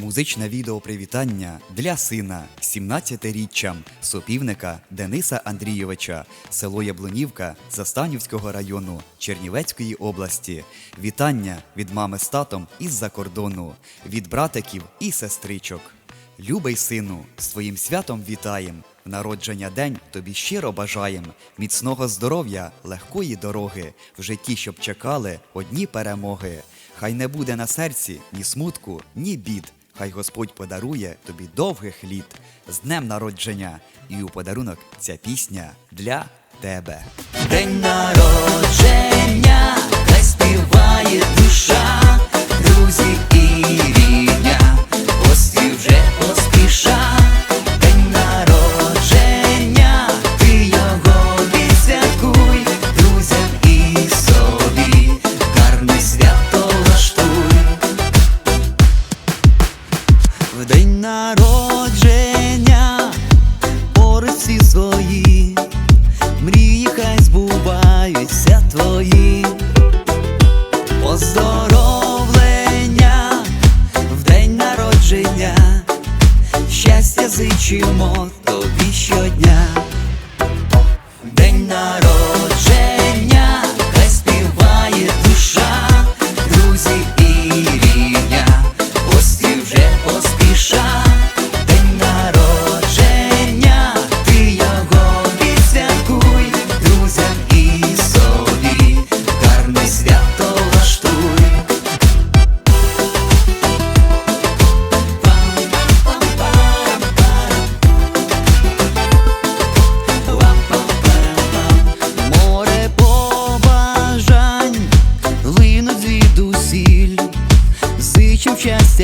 Музичне відео привітання для сина 17-річчям сопівника Дениса Андрійовича, село Яблунівка Застанівського району Чернівецької області. Вітання від мами з татом із-за кордону, від братиків і сестричок. Любий сину, з твоїм святом вітаєм. Народження день тобі щиро бажаєм міцного здоров'я, легкої дороги, в житті, щоб чекали одні перемоги. Хай не буде на серці ні смутку, ні бід. Хай Господь подарує тобі довгих літ з днем народження, і у подарунок ця пісня для тебе. День народження, народження, поруч всі свої. Мрії хай збуваються твої, поздоровлення в день народження, щастя зичимо тобі щодня. День народження,